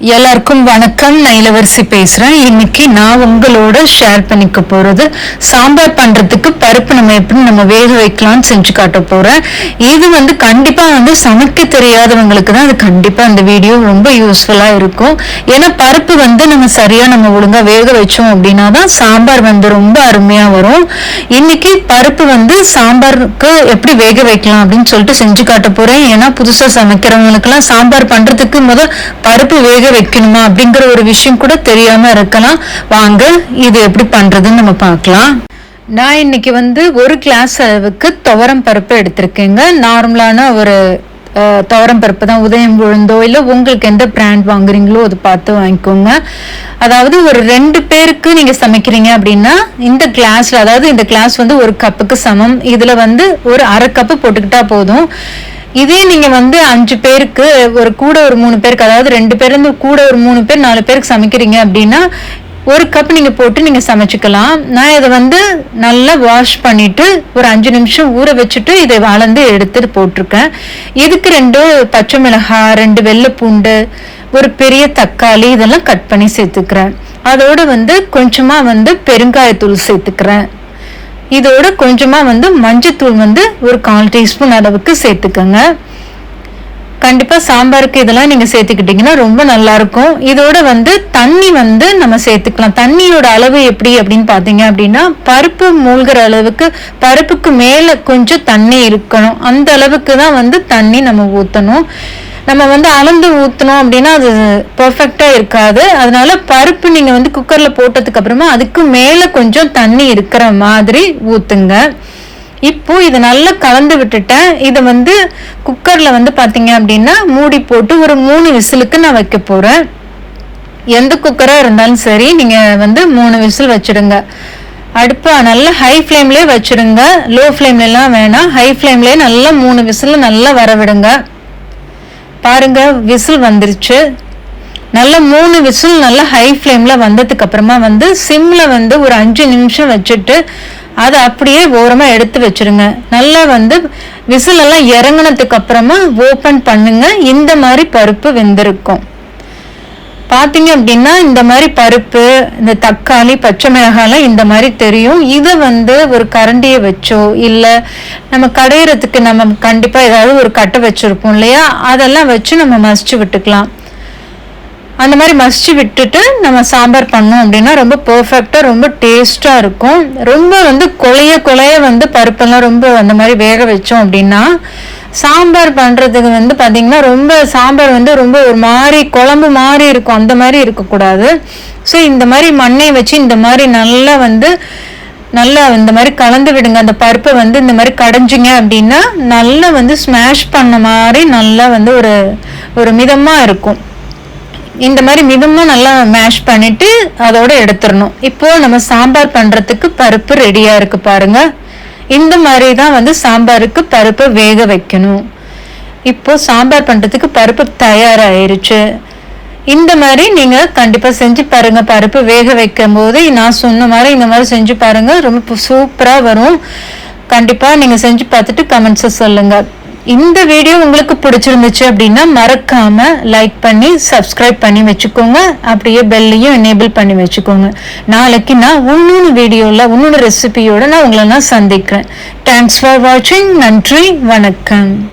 எல்லாருக்கும் வணக்கம். நான் இளவரசி பேசுறேன். இன்னைக்கு நான் உங்களோட ஷேர் பண்ணிக்க போகிறது சாம்பார் பண்ணுறதுக்கு பருப்பு நம்ம எப்படி நம்ம வேக வைக்கலாம்னு செஞ்சு காட்ட போகிறேன் இது வந்து கண்டிப்பாக வந்து சமைக்க தெரியாதவங்களுக்கு தான் அது கண்டிப்பாக அந்த வீடியோ ரொம்ப யூஸ்ஃபுல்லாக இருக்கும். ஏன்னா பருப்பு வந்து நம்ம சரியாக நம்ம ஒழுங்காக வேக வச்சோம் அப்படின்னா தான் சாம்பார் வந்து ரொம்ப அருமையாக வரும். இன்னைக்கு பருப்பு வந்து சாம்பாருக்கு எப்படி வேக வைக்கலாம் அப்படின்னு சொல்லிட்டு செஞ்சு காட்ட போகிறேன் ஏன்னா புதுசாக சமைக்கிறவங்களுக்குலாம் சாம்பார் பண்ணுறதுக்கு முதல் பருப்பு வேக வைக்கணுமா அப்படிங்கிற ஒரு விஷயம் கூட தெரியாம இருக்கலாம். வாங்க இது எப்படி பண்றதுன்னு நம்ம பார்க்கலாம். நான் இன்னைக்கு வந்து ஒரு கிளாஸ் அளவுக்கு துவரம் பருப்பு எடுத்திருக்கேங்க. நார்மலான ஒரு துவரம் பருப்பு தான். உதயம் விழுந்தோ இல்லை உங்களுக்கு எந்த பிராண்ட் வாங்குறீங்களோ அது பார்த்து வாங்கிக்கோங்க. அதாவது ஒரு ரெண்டு பேருக்கு நீங்க சமைக்கிறீங்க அப்படின்னா இந்த கிளாஸ்ல அதாவது இந்த கிளாஸ் வந்து ஒரு கப்புக்கு சமம். இதுல வந்து ஒரு அரை கப்பு போட்டுக்கிட்டா போதும். இதே நீங்க வந்து அஞ்சு பேருக்கு ஒரு கூட ஒரு மூணு பேருக்கு அதாவது ரெண்டு பேருந்து கூட ஒரு மூணு பேர் நாலு பேருக்கு சமைக்கிறீங்க அப்படின்னா ஒரு கப் நீங்க போட்டு நீங்க சமைச்சுக்கலாம். நான் இதை வந்து நல்லா வாஷ் பண்ணிட்டு ஒரு அஞ்சு நிமிஷம் ஊற வச்சுட்டு இதை வளர்ந்து எடுத்துட்டு போட்டிருக்கேன். இதுக்கு ரெண்டு பச்சை மிளகாய் ரெண்டு வெள்ளை பூண்டு ஒரு பெரிய தக்காளி இதெல்லாம் கட் பண்ணி சேர்த்துக்கிறேன். அதோட வந்து கொஞ்சமா வந்து பெருங்காயத்தூள் சேர்த்துக்கிறேன். இதோட கொஞ்சமாக வந்து மஞ்சத்தூள் வந்து ஒரு கால் டீஸ்பூன் அளவுக்கு சேர்த்துக்கோங்க. கண்டிப்பாக சாம்பாருக்கு இதெல்லாம் நீங்கள் சேர்த்துக்கிட்டிங்கன்னா ரொம்ப நல்லாயிருக்கும். இதோட வந்து தண்ணி வந்து நம்ம சேர்த்துக்கலாம். தண்ணியோட அளவு எப்படி அப்படின்னு பார்த்தீங்க அப்படின்னா பருப்பு மூழ்கிற அளவுக்கு பருப்புக்கு மேலே கொஞ்சம் தண்ணி இருக்கணும். அந்த அளவுக்கு தான் வந்து தண்ணி நம்ம ஊற்றணும் நம்ம வந்து அளந்து ஊற்றினோம் அப்படின்னா அது பர்ஃபெக்டாக இருக்காது. அதனால பருப்பு நீங்கள் வந்து குக்கரில் போட்டதுக்கு அப்புறமா அதுக்கு மேலே கொஞ்சம் தண்ணி இருக்கிற மாதிரி ஊற்றுங்க இப்போ இதை நல்லா கலந்து விட்டுட்டேன். இதை வந்து குக்கரில் வந்து பார்த்தீங்க அப்படின்னா மூடி போட்டு ஒரு மூணு விசிலுக்கு நான் வைக்க போகிறேன் எந்த குக்கராக இருந்தாலும் சரி நீங்கள் வந்து மூணு விசில் வச்சிடுங்க அடுப்பை நல்லா ஹை ஃப்ளேம்லேயே வச்சிடுங்க லோ ஃப்ளேம்லாம் வேணாம். ஹை ஃப்ளேம்லேயே நல்லா மூணு விசில் நல்லா வர விடுங்க. பாருங்க விசில் வந்துருச்சு. நல்ல மூணு விசில் நல்லா ஹை ஃப்ளேம்ல வந்ததுக்கு அப்புறமா வந்து சிம்ல வந்து ஒரு அஞ்சு நிமிஷம் வச்சுட்டு அதை அப்படியே ஓரமாக எடுத்து வச்சிருங்க. நல்லா வந்து விசில் எல்லாம் இறங்குனதுக்கு அப்புறமா ஓப்பன் பண்ணுங்க. இந்த மாதிரி பருப்பு வெந்திருக்கும். பார்த்தீங்க அப்படின்னா இந்த மாதிரி பருப்பு இந்த தக்காளி பச்சை மிளகாய்லாம் இந்த மாதிரி தெரியும். இதை வந்து ஒரு கரண்டியை வச்சோ இல்லை நம்ம கடையிறதுக்கு நம்ம கண்டிப்பாக ஏதாவது ஒரு கட்டை வச்சுருப்போம் இல்லையா? அதெல்லாம் வச்சு நம்ம மசிச்சு விட்டுக்கலாம். அந்த மாதிரி மசிச்சு விட்டுட்டு நம்ம சாம்பார் பண்ணோம் அப்படின்னா ரொம்ப பர்ஃபெக்டாக ரொம்ப டேஸ்ட்டாக இருக்கும். ரொம்ப வந்து கொலைய கொலைய வந்து பருப்பெல்லாம் ரொம்ப அந்த மாதிரி வேக வச்சோம் அப்படின்னா சாம்பார் பண்ணுறதுக்கு வந்து பார்த்திங்கன்னா ரொம்ப சாம்பார் வந்து ரொம்ப ஒரு மாதிரி குழம்பு மாதிரி இருக்கும். அந்த மாதிரி இருக்கக்கூடாது. ஸோ இந்த மாதிரி மண்ணை வச்சு இந்த மாதிரி நல்லா வந்து நல்லா இந்த மாதிரி கலந்து விடுங்க. அந்த பருப்பை வந்து இந்த மாதிரி கடைஞ்சிங்க அப்படின்னா நல்லா வந்து ஸ்மாஷ் பண்ண மாதிரி நல்லா வந்து ஒரு ஒரு மிதமாக இருக்கும். இந்த மாதிரி மிதமா நல்லா மேஷ் பண்ணிட்டு அதோட எடுத்துடணும். இப்போ நம்ம சாம்பார் பண்றதுக்கு பருப்பு ரெடியா இருக்கு பாருங்க. இந்த மாதிரி தான் வந்து சாம்பாருக்கு பருப்பை வேக வைக்கணும். இப்போ சாம்பார் பண்றதுக்கு பருப்பு தயாராயிருச்சு. இந்த மாதிரி நீங்க கண்டிப்பா செஞ்சு பாருங்க. பருப்பு வேக வைக்கும் போது நான் சொன்ன மாதிரி இந்த மாதிரி செஞ்சு பாருங்க. ரொம்ப சூப்பரா வரும். கண்டிப்பா நீங்க செஞ்சு பார்த்துட்டு கமெண்ட்ஸ் சொல்லுங்க. இந்த வீடியோ உங்களுக்கு பிடிச்சிருந்துச்சு அப்படின்னா மறக்காம லைக் பண்ணி சப்ஸ்கிரைப் பண்ணி வச்சுக்கோங்க. அப்படியே பெல்லையும் எனேபிள் பண்ணி வச்சுக்கோங்க. நாளைக்கு நான் இன்னொன்று வீடியோவில் இன்னொன்று ரெசிபியோட நான் உங்களை நான் சந்திக்கிறேன். தேங்க்ஸ் ஃபார் வாட்சிங் நன்றி. வணக்கம்.